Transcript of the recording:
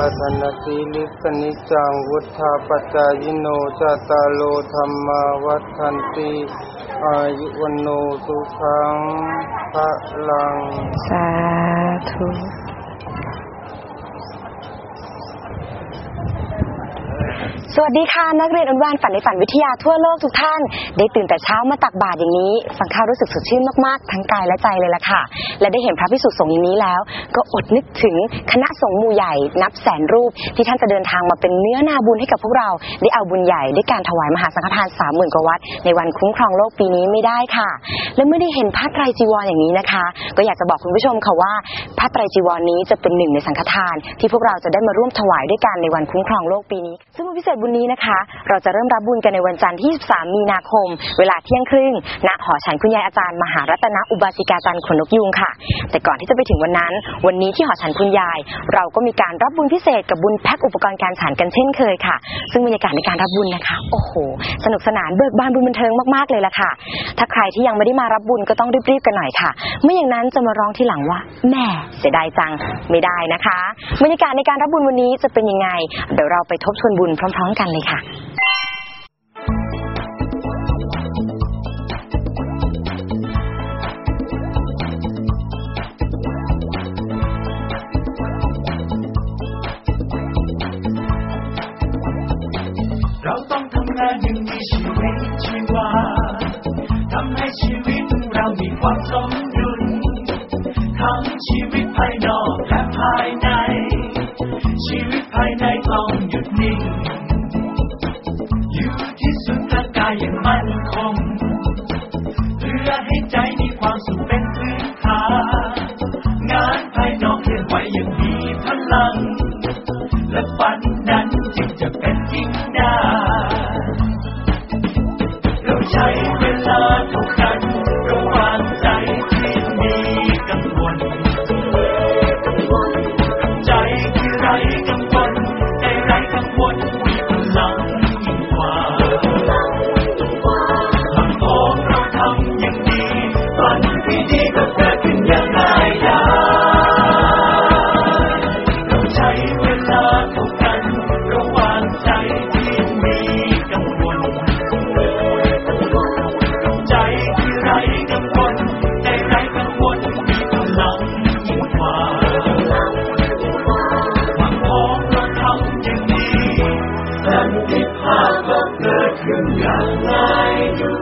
าธนสีลิสนิจังวุธาปจายโนจตารโลธรรมาวัฒนตีอายุวันโนสุขังพระลัง สาธุ สวัสดีค่ะ นักเรียนอนุบาลฝันในฝันวิทยาทั่วโลกทุกท่าน ได้ตื่นแต่เช้ามาตักบาตรอย่างนี้ ฟังข้าวรู้สึกสดชื่นมาก ๆ ทั้งกายและใจเลยล่ะค่ะ และได้เห็นพระพิสุสงฆ์อย่างนี้แล้ว ก็อดนึกถึงคณะสงฆ์มูใหญ่ นับแสนรูปที่ท่านจะเดินทางมาเป็นเนื้อนาบุญให้กับพวกเรา ได้เอาบุญใหญ่ด้วยการถวายมหาสังฆทานสามหมื่นกว่าวัดในวันคุ้มครองโลกปีนี้ไม่ได้ค่ะ และเมื่อได้เห็นผ้าไตรจีวรอย่างนี้นะคะ ก็อยากจะบอกคุณผู้ชมค่ะว่าผ้าไตรจีวรนี้จะเป็นหนึ่งในสังฆทาน ที่พวกเราจะได้มาร่วมถวายด้วยกันในวันคุ้มครองโลกปีนี้ซึ่งพิเศษบุญนี้นะคะ เราจะเริ่มรับบุญกันในวันจันทร์ที่ 3 มีนาคม เวลาเที่ยงครึ่งณหอฉันคุณยายอาจารย์มหารัตนอุบาสิกาจันทร์ขนนกยุงค่ะ แต่ก่อนที่จะไปถึงวันนั้น วันนี้ที่หอฉันคุณยาย เราก็มีการรับบุญพิเศษกับบุญแพ็คอุปกรณ์การฉันกันเช่นเคยค่ะ ซึ่งบรรยากาศในการรับบุญนะคะ โอ้โห สนุกสนานเบิกบานบุญบันเทิงมากๆเลยล่ะค่ะ ถ้าใครที่ยังไม่ได้มารับบุญก็ต้องรีบๆกันหน่อยค่ะ ไม่อย่างนั้นจะมาร้องทีหลังว่าแม่เสียดายจังไม่ได้นะคะ บรรยากาศในการรับบุญวันนี้จะเป็นยังไง เดี๋ยวเราไปทบทวนบุญพร้อมๆกันเลยค่ะเราต้องทำงานอยังมีชีวิตชีวาทำให้ชีวิตเรามีความสมดุลทั้งชีวิต ไว้ยังมีพลัง และฝันนั้นจึงจะเป็นจริงได้ เราใช้เว นั้นผิดพลาดก็เกิดขึ้นอย่างง่ายดู